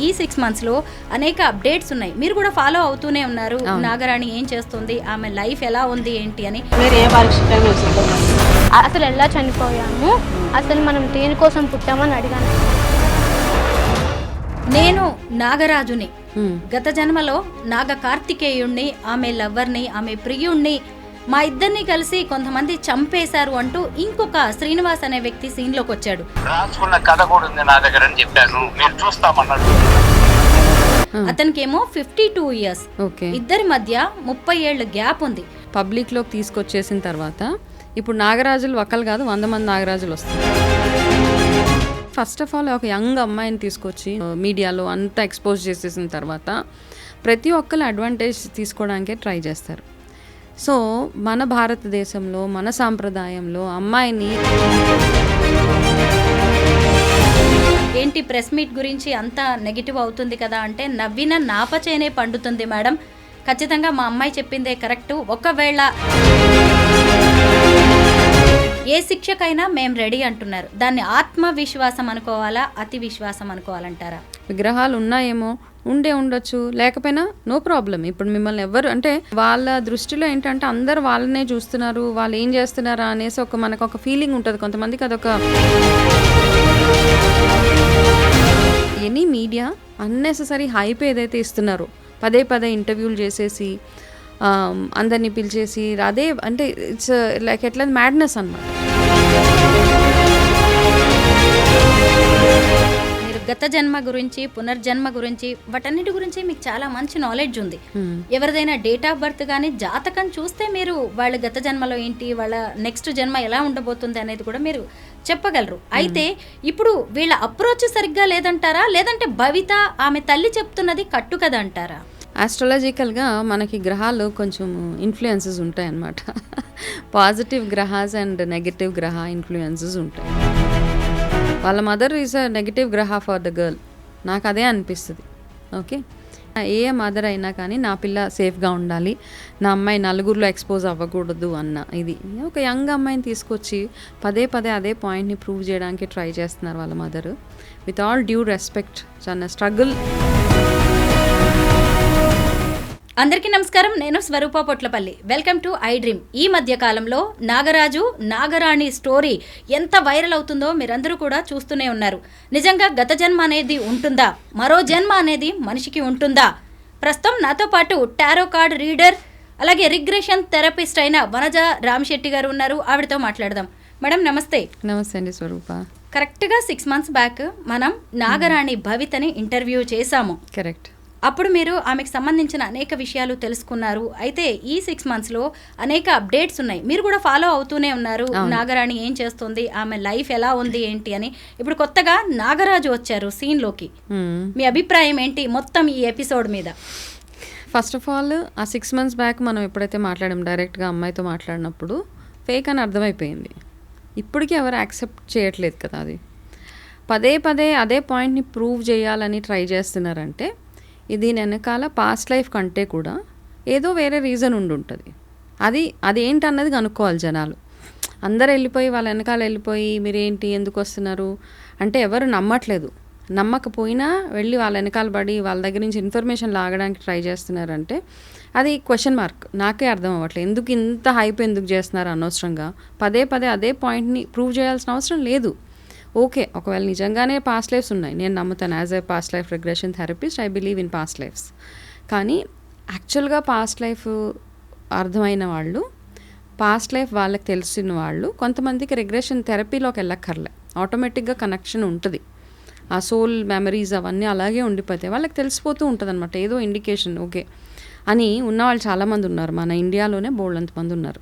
ఈ సిక్స్ మంత్స్లో అనేక అప్డేట్స్ ఉన్నాయి. మీరు కూడా ఫాలో అవుతూనే ఉన్నారు. నాగరాణి ఏం చేస్తుంది? ఆమె లైఫ్ ఎలా ఉంది ఏంటి అని. మీరు ఏ అసలు ఎలా చనిపోయాము? అసలు మనం దేనికోసం పుట్టామని అడిగాను. నేను నాగరాజుని. గత జన్మలో నాగ కార్తికేయుణ్ణి ఆమె లవ్వర్ని ఆమె ప్రియుణ్ణి మా ఇద్దరిని కలిసి కొంతమంది చంపేశారు అంటూ ఇంకొక శ్రీనివాస్ అనే వ్యక్తి సీన్లోకి వచ్చాడు. రాసుకున్న కథ కూడా ఉంది నా దగ్గర అని చెప్పాను మీరు చూస్తామన్నాడు అతనికేమో ఫిఫ్టీ టూ ఇయర్స్ ఓకే. ఇద్దరి మధ్య ముప్పై ఏళ్ళ గ్యాప్ ఉంది. పబ్లిక్లోకి తీసుకొచ్చేసిన తర్వాత ఇప్పుడు నాగరాజులు ఒక్కలు కాదు వంద మంది నాగరాజులు వస్తారు. ఫస్ట్ ఆఫ్ ఆల్ ఒక యంగ్ అమ్మాయిని తీసుకొచ్చి మీడియాలో అంతా ఎక్స్పోజ్ చేసేసిన తర్వాత ప్రతి ఒక్కరు అడ్వాంటేజ్ తీసుకోవడానికే ట్రై చేస్తారు. సో మన భారతదేశంలో మన సాంప్రదాయంలో అమ్మాయిని ఏంటి ప్రెస్ మీట్ గురించి అంత నెగిటివ్ అవుతుంది కదా అంటే నవ్విన నాపచేనే పండుతుంది మేడం. ఖచ్చితంగా మా అమ్మాయి చెప్పిందే కరెక్ట్. ఒకవేళ ఏ శిక్షకైనా మేము రెడీ అంటున్నారు. దాన్ని ఆత్మవిశ్వాసం అనుకోవాలా అతి విశ్వాసం అనుకోవాలంటారా? విగ్రహాలు ఉన్నాయేమో ఉండే ఉండొచ్చు. లేకపోయినా నో ప్రాబ్లం ఇప్పుడు మిమ్మల్ని ఎవరు అంటే వాళ్ళ దృష్టిలో ఏంటంటే అందరు వాళ్ళనే చూస్తున్నారు వాళ్ళు ఏం చేస్తున్నారా అనేసి ఒక మనకు ఒక ఫీలింగ్ ఉంటుంది. కొంతమందికి అదొక ఎనీ మీడియా అన్నెసరీ హైప్ ఏదైతే ఇస్తున్నారో పదే పదే ఇంటర్వ్యూలు చేసేసి అందరినీ పిలిచేసి అదే అంటే ఇట్స్ లైక్ uh, ఎట్లా మ్యాడ్నెస్ అన్నమాట. గత జన్మ గురించి పునర్జన్మ గురించి వాటన్నిటి గురించి మీకు చాలా మంచి నాలెడ్జ్ ఉంది. ఎవరిదైనా డేట్ ఆఫ్ బర్త్ కానీ జాతకం చూస్తే మీరు వాళ్ళ గత జన్మలో ఏంటి వాళ్ళ నెక్స్ట్ జన్మ ఎలా ఉండబోతుంది అనేది కూడా మీరు చెప్పగలరు. అయితే ఇప్పుడు వీళ్ళ అప్రోచ్ సరిగ్గా లేదంటారా? లేదంటే భవిత ఆమె తల్లి చెప్తున్నది కట్టు కదా అంటారా? ఆస్ట్రాలజికల్గా మనకి గ్రహాలు కొంచెం ఇన్ఫ్లుయెన్సెస్ ఉంటాయి అన్నమాట పాజిటివ్ గ్రహాస్ అండ్ నెగటివ్ గ్రహ ఇన్ఫ్లుయెన్సెస్ ఉంటాయి. వాళ్ళ మదర్ ఈజ్ అ నెగటివ్ గ్రహ ఫర్ ద గర్ల్ నాకు అదే అనిపిస్తుంది. ఓకే? ఏ మదర్ అయినా కానీ నా పిల్ల సేఫ్గా ఉండాలి. నా అమ్మాయి నలుగురిలో ఎక్స్పోజ్ అవ్వకూడదు అన్న ఇది. ఒక యంగ్ అమ్మాయిని తీసుకొచ్చి పదే పదే అదే పాయింట్ని ప్రూవ్ చేయడానికి ట్రై చేస్తున్నారు వాళ్ళ mother. With all due respect చాలా స్ట్రగుల్ అందరికీ నమస్కారం. నేను Swaroopa Potlapalli. Welcome to I dream ఈ మధ్య కాలంలో నాగరాజు నాగరాణి స్టోరీ ఎంత వైరల్ అవుతుందో మీరందరూ కూడా చూస్తూనే ఉన్నారు. నిజంగా గత జన్మ అనేది ఉంటుందా? మరో జన్మ అనేది మనిషికి ఉంటుందా? ప్రస్తుతం నాతో పాటు టారో కార్డ్ రీడర్ అలాగే రిగ్రెషన్ థెరపిస్ట్ అయిన వనజ రామశెట్టి గారు ఉన్నారు. ఆవిడతో మాట్లాడదాం. మేడం నమస్తే. నమస్తే అండి స్వరూప. కరెక్ట్గా సిక్స్ మంత్స్ బ్యాక్ మనం నాగరాణి భవితని ఇంటర్వ్యూ చేశాము. కరెక్ట్ అప్పుడు మీరు ఆమెకు సంబంధించిన అనేక విషయాలు తెలుసుకున్నారు. అయితే ఈ సిక్స్ మంత్స్లో అనేక అప్డేట్స్ ఉన్నాయి. మీరు కూడా ఫాలో అవుతూనే ఉన్నారు. నాగరాణి ఏం చేస్తుంది? ఆమె లైఫ్ ఎలా ఉంది ఏంటి అని. ఇప్పుడు కొత్తగా నాగరాజు వచ్చారు సీన్లోకి మీ అభిప్రాయం ఏంటి మొత్తం ఈ ఎపిసోడ్ మీద? ఫస్ట్ ఆఫ్ ఆల్ ఆ సిక్స్ మంత్స్ బ్యాక్ మనం ఎప్పుడైతే మాట్లాడాం డైరెక్ట్గా అమ్మాయితో మాట్లాడినప్పుడు ఫేక్ అని అర్థమైపోయింది. ఇప్పటికీ ఎవరు యాక్సెప్ట్ చేయట్లేదు కదా అది. పదే పదే అదే పాయింట్ని ప్రూవ్ చేయాలని ట్రై చేస్తున్నారంటే దీని వెనకాల పాస్ట్ లైఫ్ కంటే కూడా ఏదో వేరే రీజన్ ఉండి ఉంటుంది అది అది ఏంటన్నది కనుక్కోవాలి జనాలు. అందరు వెళ్ళిపోయి వాళ్ళ వెనకాల వెళ్ళిపోయి మీరేంటి ఎందుకు వస్తున్నారు? అంటే ఎవరు నమ్మట్లేదు. నమ్మకపోయినా వెళ్ళి వాళ్ళ వెనకాల పడి వాళ్ళ దగ్గర నుంచి ఇన్ఫర్మేషన్ లాగడానికి ట్రై చేస్తున్నారంటే అది క్వశ్చన్ మార్క్ నాకే అర్థం అవ్వట్లేదు. ఎందుకు ఇంత హైప్ ఎందుకు చేస్తున్నారు అనవసరంగా? పదే పదే అదే పాయింట్ని ప్రూవ్ చేయాల్సిన అవసరం లేదు. ఓకే ఒకవేళ నిజంగానే పాస్ట్ లైఫ్స్ ఉన్నాయి. నేను నమ్ముతాను as a past life regression therapist I believe in past lives కానీ యాక్చువల్గా పాస్ట్ లైఫ్ అర్థమైన వాళ్ళు పాస్ట్ లైఫ్ వాళ్ళకి తెలిసిన వాళ్ళు కొంతమందికి రిగ్రెషన్ థెరపీలోకి వెళ్ళక్కర్లే. ఆటోమేటిక్గా కనెక్షన్ ఉంటుంది. ఆ సోల్ మెమరీస్ అవన్నీ అలాగే ఉండిపోతాయి. వాళ్ళకి తెలిసిపోతూ ఉంటుంది అనమాట ఏదో ఇండికేషన్ ఓకే. అని ఉన్నవాళ్ళు చాలామంది ఉన్నారు. మన ఇండియాలోనే బోల్డ్ మంది ఉన్నారు.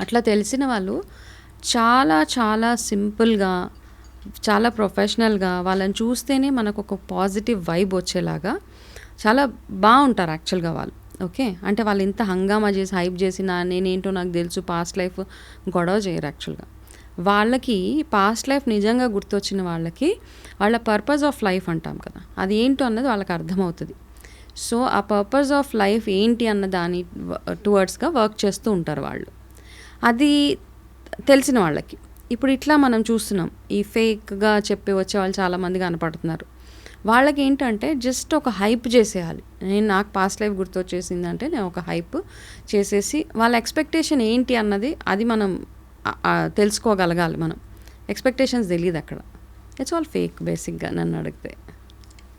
అట్లా తెలిసిన వాళ్ళు చాలా చాలా సింపుల్గా చాలా ప్రొఫెషనల్గా వాళ్ళని చూస్తేనే మనకు ఒక పాజిటివ్ వైబ్ వచ్చేలాగా చాలా బాగుంటారు యాక్చువల్గా వాళ్ళు ఓకే? అంటే వాళ్ళు ఇంత హంగామా చేసి హైప్ చేసినా నేనేంటో నాకు తెలుసు పాస్ట్ లైఫ్ గొడవ చేయరు యాక్చువల్గా. వాళ్ళకి పాస్ట్ లైఫ్ నిజంగా గుర్తొచ్చిన వాళ్ళకి వాళ్ళ పర్పస్ ఆఫ్ లైఫ్ అంటాం కదా అది ఏంటో అన్నది వాళ్ళకి అర్థమవుతుంది. సో ఆ పర్పస్ ఆఫ్ లైఫ్ ఏంటి అన్న దాని టువర్డ్స్గా వర్క్ చేస్తూ ఉంటారు వాళ్ళు. అది తెలిసిన వాళ్ళకి. ఇప్పుడు ఇట్లా మనం చూస్తున్నాం. ఈ ఫేక్గా చెప్పి వచ్చే వాళ్ళు చాలామంది కనపడుతున్నారు. వాళ్ళకి ఏంటంటే జస్ట్ ఒక హైప్ చేసేయాలి. నేను నాకు పాస్ట్ లైఫ్ గుర్తొచ్చేసింది అంటే నేను ఒక హైప్ చేసేసి వాళ్ళ ఎక్స్పెక్టేషన్ ఏంటి అన్నది అది మనం తెలుసుకోగలగాలి మనం. ఎక్స్పెక్టేషన్స్ తెలియదు అక్కడ. ఇట్స్ ఆల్ ఫేక్ బేసిక్గా నన్ను అడిగితే.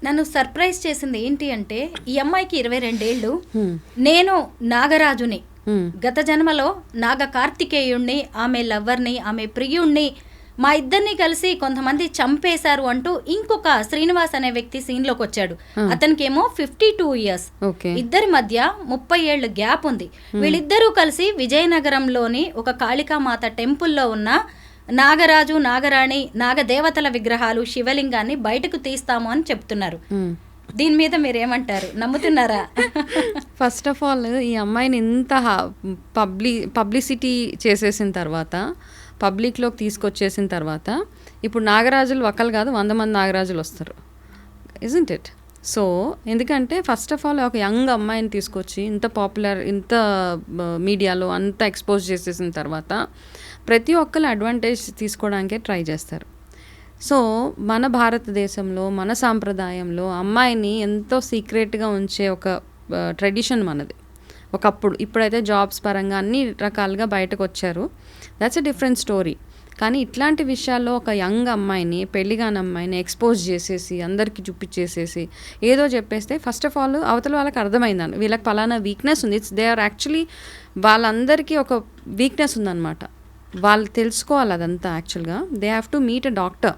నన్ను సర్ప్రైజ్ చేసింది ఏంటి అంటే ఈ అమ్మాయికి ఇరవై రెండేళ్ళు. నేను నాగరాజుని. గత జన్మలో నాగ కార్తికేయుణ్ణి ఆమె లవ్వర్ని ఆమె ప్రియుణ్ణి మా ఇద్దరిని కలిసి కొంతమంది చంపేశారు అంటూ ఇంకొక శ్రీనివాస్ అనే వ్యక్తి సీన్లోకి వచ్చాడు. అతనికేమో ఫిఫ్టీ టూ ఇయర్స్. ఇద్దరి మధ్య ముప్పై ఏళ్ళ గ్యాప్ ఉంది. వీళ్ళిద్దరూ కలిసి విజయనగరంలోని ఒక కాళికామాత టెంపుల్లో ఉన్న నాగరాజు నాగరాణి నాగదేవతల విగ్రహాలు శివలింగాన్ని బయటకు తీస్తాము అని చెప్తున్నారు. దీని మీద మీరు ఏమంటారు నమ్ముతున్నారా? ఫస్ట్ ఆఫ్ ఆల్ ఈ అమ్మాయిని ఇంత పబ్లి పబ్లిసిటీ చేసేసిన తర్వాత పబ్లిక్లోకి తీసుకొచ్చేసిన తర్వాత ఇప్పుడు నాగరాజులు ఒకళ్ళు కాదు వంద మంది నాగరాజులు వస్తారు. ఇజంట్ ఇట్ సో ఎందుకంటే ఫస్ట్ ఆఫ్ ఆల్ ఒక యంగ్ అమ్మాయిని తీసుకొచ్చి ఇంత పాపులర్ ఇంత మీడియాలో అంత ఎక్స్పోజ్ చేసేసిన తర్వాత ప్రతి ఒక్కరు అడ్వాంటేజ్ తీసుకోవడానికే ట్రై చేస్తారు. సో మన భారతదేశంలో మన సాంప్రదాయంలో అమ్మాయిని ఎంతో సీక్రెట్గా ఉంచే ఒక ట్రెడిషన్ మనది. ఒకప్పుడు ఇప్పుడైతే జాబ్స్ పరంగా అన్ని రకాలుగా బయటకు వచ్చారు దట్స్ ఎ డిఫరెంట్ స్టోరీ కానీ ఇట్లాంటి విషయాల్లో ఒక యంగ్ అమ్మాయిని పెళ్ళిగాని అమ్మాయిని ఎక్స్పోజ్ చేసేసి అందరికీ చూపించేసేసి ఏదో చెప్పేస్తే ఫస్ట్ ఆఫ్ ఆల్ అవతల వాళ్ళకి అర్థమైందని వీళ్ళకి పలానా వీక్నెస్ ఉంది. ఇట్స్ దే ఆర్ యాక్చువల్లీ వాళ్ళందరికీ ఒక వీక్నెస్ ఉందన్నమాట. వాళ్ళు తెలుసుకోవాలి అదంతా యాక్చువల్గా. They have to meet a doctor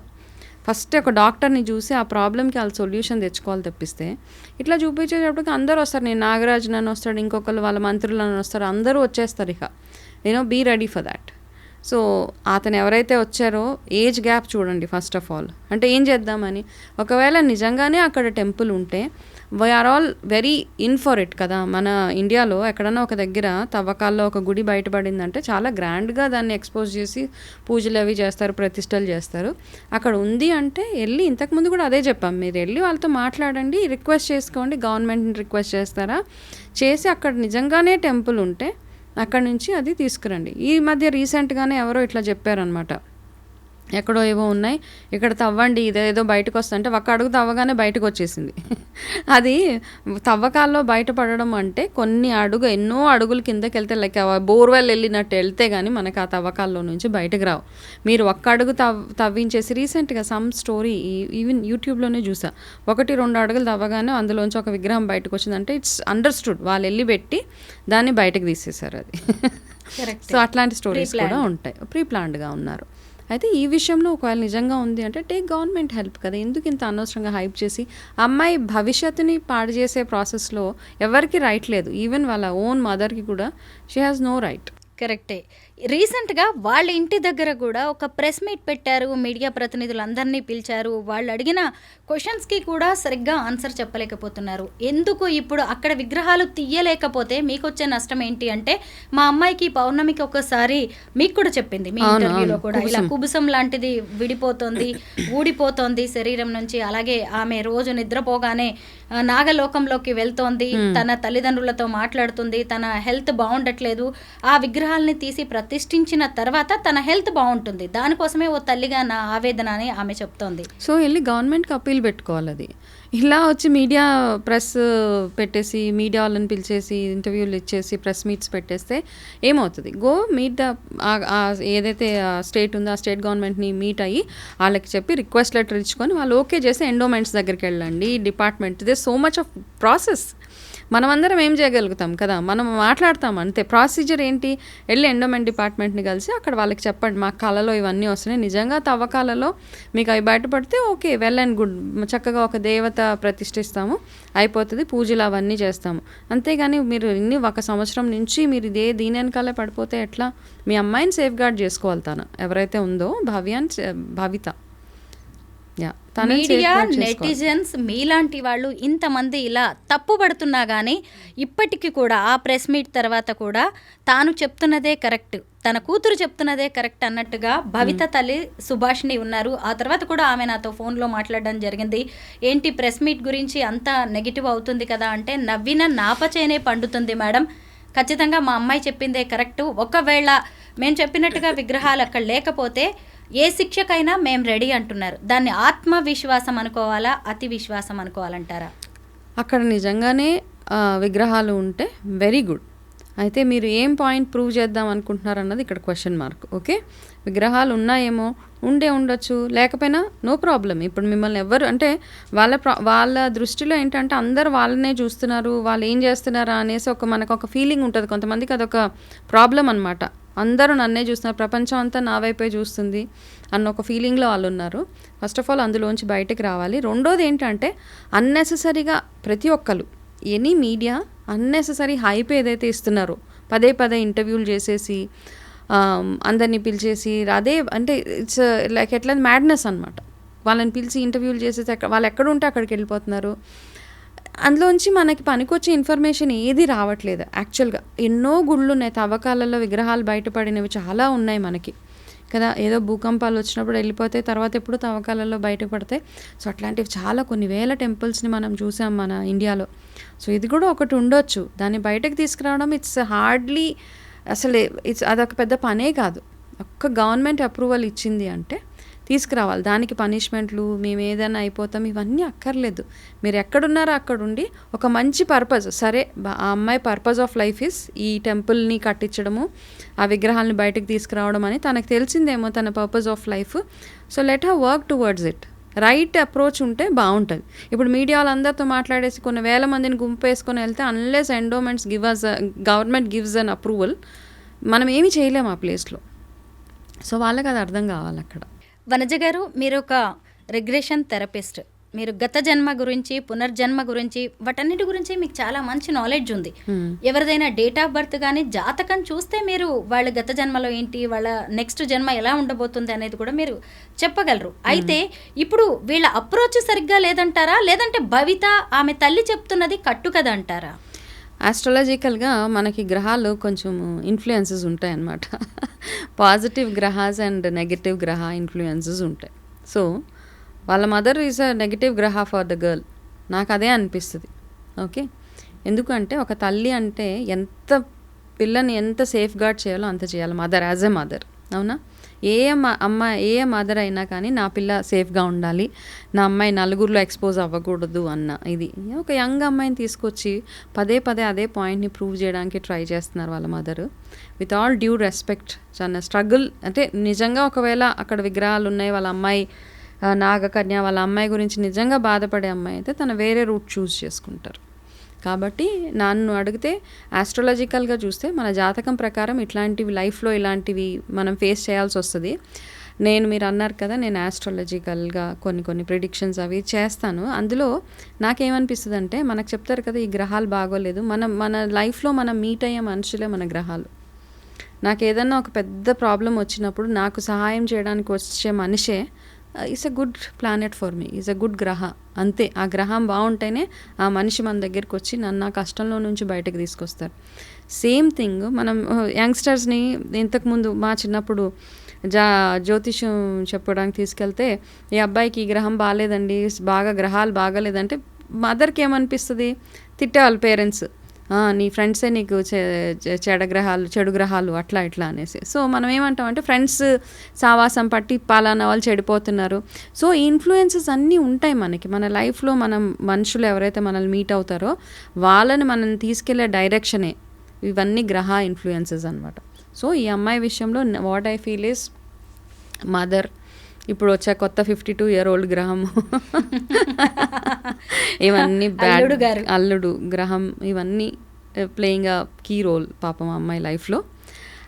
first ఒక డాక్టర్ని చూసి ఆ ప్రాబ్లమ్కి వాళ్ళు సొల్యూషన్ తెచ్చుకోవాలి తప్పిస్తే ఇట్లా చూపించేటప్పటికి అందరూ వస్తారు. నేను నాగరాజు నన్ను వస్తాడు ఇంకొకరు వాళ్ళ మంత్రులు అని వస్తారు అందరూ వచ్చేస్తారు ఇక. నేను be ready for that so అతను ఎవరైతే వచ్చారో ఏజ్ గ్యాప్ చూడండి ఫస్ట్ ఆఫ్ ఆల్ అంటే ఏం చేద్దామని? ఒకవేళ నిజంగానే అక్కడ టెంపుల్ ఉంటే we are all very in for it కదా. మన ఇండియాలో ఎక్కడన్నా ఒక దగ్గర తవ్వకాల్లో ఒక గుడి బయటపడిందంటే చాలా గ్రాండ్గా దాన్ని ఎక్స్పోజ్ చేసి పూజలు అవి చేస్తారు ప్రతిష్టలు చేస్తారు. అక్కడ ఉంది అంటే వెళ్ళి ఇంతకుముందు కూడా అదే చెప్పాం. మీరు వెళ్ళి వాళ్ళతో మాట్లాడండి రిక్వెస్ట్ చేసుకోండి. గవర్నమెంట్ని రిక్వెస్ట్ చేస్తారా? చేసి అక్కడ నిజంగానే టెంపుల్ ఉంటే అక్కడి నుంచి అది తీసుకురండి. ఈ మధ్య రీసెంట్గానే ఎవరో ఇట్లా చెప్పారనమాట ఎక్కడో ఏవో ఉన్నాయి. ఇక్కడ తవ్వండి ఇదేదో బయటకు వస్తుంటే ఒక అడుగు తవ్వగానే బయటకు వచ్చేసింది. అది తవ్వకాల్లో బయటపడడం అంటే కొన్ని అడుగు ఎన్నో అడుగుల కిందకి వెళ్తే లైక్ బోర్వెల్ వెళ్ళినట్టు వెళ్తే కానీ మనకు ఆ తవ్వకాల్లో నుంచి బయటకు రావు. మీరు ఒక్క అడుగు తవ్ తవ్వించేసి రీసెంట్గా సమ్ స్టోరీ ఈవెన్ యూట్యూబ్లోనే చూసా. ఒకటి రెండు అడుగులు తవ్వగానే అందులోంచి ఒక విగ్రహం బయటకు వచ్చిందంటే ఇట్స్ అండర్స్టూడ్. వాళ్ళు వెళ్ళి పెట్టి దాన్ని బయటకు తీసేశారు అది. సో అట్లాంటి స్టోరీస్ కూడా ఉంటాయి. ప్రీ ప్లాన్డ్గా ఉన్నారు. అయితే ఈ విషయంలో ఒకవేళ నిజంగా ఉంది అంటే టేక్ గవర్నమెంట్ హెల్ప్ కదా. ఎందుకు ఇంత అనవసరంగా హైప్ చేసి అమ్మాయి భవిష్యత్తుని పాడు చేసే ప్రాసెస్లో ఎవరికి రైట్ లేదు. ఈవెన్ వాళ్ళ ఓన్ మదర్కి కూడా షీ హ్యాస్ నో రైట్ కరెక్టే రీసెంట్గా వాళ్ళ ఇంటి దగ్గర కూడా ఒక ప్రెస్ మీట్ పెట్టారు. మీడియా ప్రతినిధులందరినీ పిలిచారు. వాళ్ళు అడిగిన క్వశ్చన్స్కి కూడా సరిగ్గా ఆన్సర్ చెప్పలేకపోతున్నారు. ఎందుకు ఇప్పుడు అక్కడ విగ్రహాలు తీయలేకపోతే మీకు వచ్చే నష్టం ఏంటి అంటే మా అమ్మాయికి పౌర్ణమికి ఒకసారి మీకు కూడా చెప్పింది మీ ఇంటర్వ్యూలో. కూడా. ఇలా కుబుసం. లాంటిది విడిపోతోంది ఊడిపోతోంది శరీరం నుంచి. అలాగే ఆమె రోజు నిద్రపోగానే నాగలోకంలోకి వెళ్తోంది. తన తల్లిదండ్రులతో మాట్లాడుతుంది. తన హెల్త్ బాగుండట్లేదు. ఆ విగ్రహాలని తీసి ప్రతిష్ఠించిన తర్వాత తన హెల్త్ బాగుంటుంది. దానికోసమే ఓ తల్లిగా నా ఆవేదన అని ఆమె చెప్తోంది. సో వెళ్ళి గవర్నమెంట్కి అప్పీల్ పెట్టుకోవాలి అది. ఇలా వచ్చి మీడియా ప్రెస్ పెట్టేసి మీడియా వాళ్ళని పిలిచేసి ఇంటర్వ్యూలు ఇచ్చేసి ప్రెస్ మీట్స్ పెట్టేస్తే ఏమవుతుంది? గో మీట్ ద ఏదైతే స్టేట్ ఉందో ఆ స్టేట్ గవర్నమెంట్ని మీట్ అయ్యి వాళ్ళకి చెప్పి రిక్వెస్ట్ లెటర్ ఇచ్చుకొని వాళ్ళు ఓకే చేసి ఎండోమెంట్స్ దగ్గరికి వెళ్ళండి department. They so much of process మనమందరం ఏం చేయగలుగుతాం కదా? మనం మాట్లాడతాం అంతే. ప్రొసీజర్ ఏంటి? వెళ్ళి ఎండోమెంట్ డిపార్ట్మెంట్ని కలిసి అక్కడ వాళ్ళకి చెప్పండి. మా కళలో ఇవన్నీ వస్తున్నాయి. నిజంగా తవ్వకాలలో మీకు అవి బయటపడితే ఓకే వెల్ అండ్ గుడ్. చక్కగా ఒక దేవత ప్రతిష్ఠిస్తాము. అయిపోతుంది. పూజలు అవన్నీ చేస్తాము. అంతేగాని మీరు ఇన్ని ఒక సంవత్సరం నుంచి మీరు ఇదే దీని వెనకాలే పడిపోతే ఎట్లా? మీ అమ్మాయిని సేఫ్ గార్డ్ చేసుకోవాలి తను. ఎవరైతే ఉందో భవ్యాన్ భవిత. మీడియా. నెటిజన్స్ మీలాంటి వాళ్ళు ఇంతమంది ఇలా తప్పుపడుతున్నా కానీ ఇప్పటికీ కూడా ఆ ప్రెస్ మీట్ తర్వాత కూడా తాను చెప్తున్నదే కరెక్ట్. తన కూతురు చెప్తున్నదే కరెక్ట్ అన్నట్టుగా భవిత తల్లి సుభాష్ని ఉన్నారు. ఆ తర్వాత కూడా ఆమె నాతో ఫోన్లో మాట్లాడడం జరిగింది. ఏంటి ప్రెస్ మీట్ గురించి అంత నెగిటివ్ అవుతుంది కదా అంటే నవ్విన నాపచేనే పండుతుంది మేడం. ఖచ్చితంగా మా అమ్మాయి చెప్పిందే కరెక్ట్. ఒకవేళ మేము చెప్పినట్టుగా విగ్రహాలు అక్కడ లేకపోతే ఏ శిక్షకైనా మేము రెడీ అంటున్నారు. దాన్ని ఆత్మవిశ్వాసం అనుకోవాలా అతి విశ్వాసం అనుకోవాలంటారా? అక్కడ నిజంగానే విగ్రహాలు ఉంటే వెరీ గుడ్ అయితే మీరు ఏం పాయింట్ ప్రూవ్ చేద్దాం అనుకుంటున్నారు అన్నది ఇక్కడ క్వశ్చన్ మార్క్ ఓకే? విగ్రహాలు ఉన్నాయేమో ఉండే ఉండొచ్చు. లేకపోయినా నో ప్రాబ్లం ఇప్పుడు మిమ్మల్ని ఎవరు అంటే వాళ్ళ ప్రా వాళ్ళ దృష్టిలో ఏంటంటే అందరు వాళ్ళనే చూస్తున్నారు వాళ్ళు ఏం చేస్తున్నారా అనేసి ఒక మనకు ఒక ఫీలింగ్ ఉంటుంది. కొంతమందికి అదొక ప్రాబ్లం అనమాట అందరూ నన్నే చూస్తున్నారు. ప్రపంచం అంతా నా వైపే చూస్తుంది అన్న ఒక ఫీలింగ్లో వాళ్ళు ఉన్నారు ఫస్ట్ ఆఫ్ ఆల్ అందులోంచి బయటకు రావాలి. రెండోది ఏంటంటే అన్నెసెసరీగా ప్రతి ఒక్కరు ఎనీ మీడియా అన్నెసెసరీ హైప్ ఏదైతే ఇస్తున్నారో పదే పదే ఇంటర్వ్యూలు చేసేసి అందరినీ పిలిచేసి అదే అంటే ఇట్స్ లైక్ uh, ఎట్లా మ్యాడ్నెస్ అనమాట వాళ్ళని పిలిచి ఇంటర్వ్యూలు చేసేసి వాళ్ళు ఎక్కడ ఉంటే అక్కడికి వెళ్ళిపోతున్నారు. అందులోంచి మనకి పనికొచ్చే ఇన్ఫర్మేషన్ ఏది రావట్లేదు. యాక్చువల్గా ఎన్నో గుళ్ళు ఉన్నాయి తవ్వకాలలో విగ్రహాలు బయటపడినవి చాలా ఉన్నాయి మనకి. కదా ఏదో భూకంపాలు వచ్చినప్పుడు వెళ్ళిపోతే తర్వాత ఎప్పుడు తవ్వకాలలో బయటపడతాయి. సో అట్లాంటివి చాలా కొన్ని వేల టెంపుల్స్ని మనం చూసాం మన ఇండియాలో. సో ఇది కూడా ఒకటి ఉండొచ్చు. దాన్ని బయటకు తీసుకురావడం ఇట్స్ హార్డ్లీ అసలు ఇట్స్ అదొక పెద్ద పనే కాదు. ఒక్క గవర్నమెంట్ అప్రూవల్ ఇచ్చింది అంటే తీసుకురావాలి. దానికి పనిష్మెంట్లు మేము ఏదైనా అయిపోతాం ఇవన్నీ అక్కర్లేదు. మీరు ఎక్కడున్నారో అక్కడుండి ఒక మంచి పర్పస్ సరే ఆ అమ్మాయి పర్పస్ ఆఫ్ లైఫ్ ఇస్ ఈ టెంపుల్ని కట్టించడము ఆ విగ్రహాలను బయటకు తీసుకురావడం అని తనకు తెలిసిందేమో తన purpose of life. So let her work towards it. Right approach ఉంటే బాగుంటుంది. ఇప్పుడు మీడియా వాళ్ళందరితో మాట్లాడేసి కొన్ని వేల మందిని గుంపు వేసుకొని వెళ్తే unless endowments give us government gives an approval మనం ఏమీ చేయలేము ఆ ప్లేస్లో సో వాళ్ళకి అది అర్థం కావాలి అక్కడ. వనజ గారు మీరు ఒక రిగ్రెషన్ థెరపిస్ట్. మీరు గత జన్మ గురించి పునర్జన్మ గురించి వాటన్నిటి గురించి మీకు చాలా మంచి నాలెడ్జ్ ఉంది. ఎవరిదైనా డేట్ ఆఫ్ బర్త్ కానీ జాతకం చూస్తే మీరు వాళ్ళ గత జన్మలో ఏంటి వాళ్ళ నెక్స్ట్ జన్మ ఎలా ఉండబోతుంది అనేది కూడా మీరు చెప్పగలరు. అయితే ఇప్పుడు వీళ్ళ అప్రోచ్ సరిగ్గా లేదంటారా? లేదంటే భవిత ఆమె తల్లి చెప్తున్నది కట్టు కదా అంటారా? ఆస్ట్రాలజికల్గా మనకి గ్రహాలు కొంచెం ఇన్ఫ్లుయెన్సెస్ ఉంటాయి అన్నమాట పాజిటివ్ గ్రహాస్ అండ్ నెగటివ్ గ్రహ ఇన్ఫ్లుయెన్సెస్ ఉంటాయి. సో వాళ్ళ మదర్ ఈజ్ అ నెగిటివ్ గ్రహ ఫర్ ద గర్ల్ నాకు అదే అనిపిస్తుంది. ఓకే ఎందుకంటే ఒక తల్లి అంటే ఎంత పిల్లని ఎంత సేఫ్ గార్డ్ చేయాలో అంత చేయాలి. మదర్ యాజ్ ఎ మదర్ అవునా? ఏ మ- అమ్మ ఏ మదర్ అయినా కానీ నా పిల్ల సేఫ్గా ఉండాలి. నా అమ్మాయి నలుగురిలో ఎక్స్పోజ్ అవ్వకూడదు అన్న ఇది. ఒక యంగ్ అమ్మాయిని తీసుకొచ్చి పదే పదే అదే పాయింట్ని ప్రూవ్ చేయడానికి ట్రై చేస్తున్నారు వాళ్ళ mother. With all due respect చాలా స్ట్రగుల్ అంటే నిజంగా ఒకవేళ అక్కడ విగ్రహాలు ఉన్నాయి వాళ్ళ అమ్మాయి ఆ, నాగకన్య వాళ్ళ అమ్మాయి గురించి నిజంగా బాధపడే అమ్మాయి అయితే తను వేరే రూట్ చూస్ చేసుకుంటారు. కాబట్టి నన్ను అడిగితే ఆస్ట్రాలజికల్గా చూస్తే మన జాతకం ప్రకారం ఇట్లాంటివి లైఫ్లో ఇలాంటివి మనం ఫేస్ చేయాల్సి వస్తుంది. నేను మీరు అన్నారు కదా నేను ఆస్ట్రాలజికల్గా కొన్ని కొన్ని ప్రిడిక్షన్స్ అవి చేస్తాను. అందులో నాకేమనిపిస్తుంది అంటే మనకు చెప్తారు కదా ఈ గ్రహాలు బాగోలేదు. మనం మన లైఫ్లో మనం మీట్ అయ్యే మనుషులే మన గ్రహాలు. నాకు ఏదన్నా ఒక పెద్ద ప్రాబ్లం వచ్చినప్పుడు నాకు సహాయం చేయడానికి వచ్చే మనిషే is a good planet for me is a good గ్రహ అంతే. ఆ గ్రహం బాగుంటేనే ఆ మనిషి మన దగ్గరికి వచ్చి నన్ను ఆ కష్టంలో నుంచి బయటకు తీసుకొస్తారు. సేమ్ థింగ్ మనం uh, యంగ్స్టర్స్ని ఇంతకుముందు మా చిన్నప్పుడు జా జ్యోతిష్యం చెప్పడానికి తీసుకెళ్తే ఈ అబ్బాయికి ఈ గ్రహం బాగాలేదండి బాగా గ్రహాలు బాగాలేదంటే మదర్కి ఏమనిపిస్తుంది? తిట్టేవాళ్ళు పేరెంట్స్ నీ ఫ్రెండ్సే నీకు చె- చెడ గ్రహాలు చెడు గ్రహాలు అట్లా ఇట్లా అనేసి. సో మనం ఏమంటాం అంటే ఫ్రెండ్స్ సావాసం పట్టి పాలానా వాళ్ళు చెడిపోతున్నారు. సో ఈ ఇన్ఫ్లుయెన్సెస్ అన్నీ ఉంటాయి మనకి. మన లైఫ్లో మనం మనుషులు ఎవరైతే మనల్ని మీట్ అవుతారో వాళ్ళని మనం తీసుకెళ్ళే డైరెక్షనే ఇవన్నీ గ్రహ ఇన్ఫ్లుయెన్సెస్ అనమాట సో ఈ అమ్మాయి విషయంలో what I feel is mother ఇప్పుడు వచ్చే కొత్త ఫిఫ్టీ టూ ఇయర్ ఓల్డ్ గ్రహము ఇవన్నీ బ్యాడ్ అల్లుడు గారు. అల్లుడు గ్రహం ఇవన్నీ ప్లేయింగ్ అ కీ రోల్ పాపం అమ్మాయి లైఫ్లో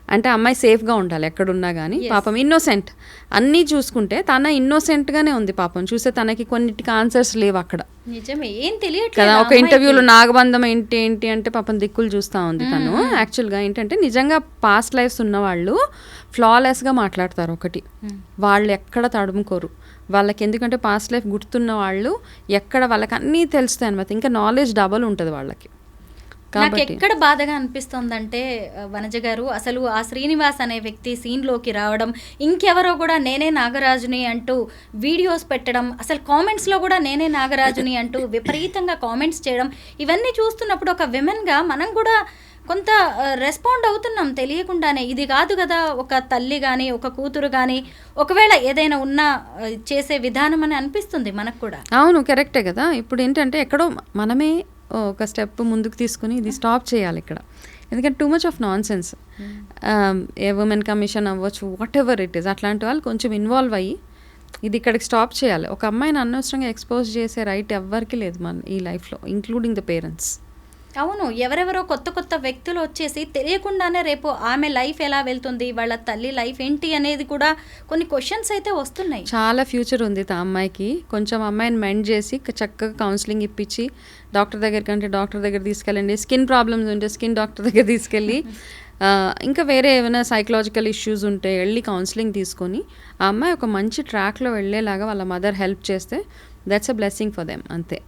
అంటే అమ్మాయి సేఫ్గా ఉండాలి ఎక్కడున్నా కానీ పాపం ఇన్నోసెంట్ అన్నీ చూసుకుంటే తన ఇన్నోసెంట్గానే ఉంది పాపం. చూస్తే తనకి కొన్నిటికి ఆన్సర్స్ లేవు అక్కడ. నిజమే. ఏం తెలియట్లేదు కదా ఒక. ఇంటర్వ్యూలో నాగబంధం ఏంటి ఏంటి అంటే పాపం దిక్కులు చూస్తూ ఉంది తను. యాక్చువల్గా ఏంటంటే నిజంగా పాస్ట్ లైఫ్స్ ఉన్న వాళ్ళు ఫ్లాలెస్గా మాట్లాడతారు ఒకటి. వాళ్ళు ఎక్కడ తడుముకోరు. వాళ్ళకి ఎందుకంటే పాస్ట్ లైఫ్ గుర్తున్న వాళ్ళు ఎక్కడ వాళ్ళకి అన్నీ తెలుస్తాయి అనమాట ఇంకా నాలెడ్జ్ డబల్ ఉంటుంది వాళ్ళకి. నాకు ఎక్కడ బాధగా అనిపిస్తోందంటే వనజ గారు అసలు ఆ శ్రీనివాస్ అనే వ్యక్తి సీన్లోకి రావడం ఇంకెవరో కూడా నేనే నాగరాజుని అంటూ వీడియోస్ పెట్టడం అసలు కామెంట్స్లో కూడా నేనే నాగరాజుని అంటూ విపరీతంగా కామెంట్స్ చేయడం ఇవన్నీ చూస్తున్నప్పుడు ఒక విమెన్గా మనం కూడా కొంత రెస్పాండ్ అవుతున్నాం తెలియకుండానే. ఇది కాదు కదా ఒక తల్లి కానీ ఒక కూతురు కానీ ఒకవేళ ఏదైనా ఉన్నా చేసే విధానం అని అనిపిస్తుంది మనకు కూడా. అవును కరెక్టే కదా. ఇప్పుడు ఏంటంటే ఎక్కడో మనమే ఒక స్టెప్ ముందుకు తీసుకుని ఇది స్టాప్ చేయాలి ఇక్కడ. ఎందుకంటే too much of nonsense a women commission అవ్వచ్చు వాట్ ఎవర్ ఇట్ ఈస్ అట్లాంటి వాళ్ళు కొంచెం ఇన్వాల్వ్ అయ్యి ఇది ఇక్కడికి స్టాప్ చేయాలి. ఒక అమ్మాయిని అనవసరంగా ఎక్స్పోజ్ చేసే రైట్ ఎవ్వరికి లేదు మన ఈ లైఫ్లో ఇంక్లూడింగ్ ద పేరెంట్స్ అవును ఎవరెవరో కొత్త కొత్త వ్యక్తులు వచ్చేసి తెలియకుండానే రేపు ఆమె లైఫ్ ఎలా వెళ్తుంది వాళ్ళ తల్లి లైఫ్ ఏంటి అనేది కూడా కొన్ని క్వశ్చన్స్ అయితే వస్తున్నాయి. చాలా ఫ్యూచర్ ఉంది తా అమ్మాయికి. కొంచెం అమ్మాయిని మెండ్ చేసి చక్కగా కౌన్సిలింగ్ ఇప్పించి డాక్టర్ దగ్గరికి అంటే డాక్టర్ దగ్గర తీసుకెళ్ళండి స్కిన్ ప్రాబ్లమ్స్ ఉంటే స్కిన్ డాక్టర్ దగ్గర తీసుకెళ్ళి ఇంకా వేరే ఏమైనా సైకలాజికల్ ఇష్యూస్ ఉంటే వెళ్ళి కౌన్సిలింగ్ తీసుకొని ఆ అమ్మాయి ఒక మంచి ట్రాక్లో వెళ్ళేలాగా వాళ్ళ మదర్ హెల్ప్ చేస్తే that's a blessing for them అంతే.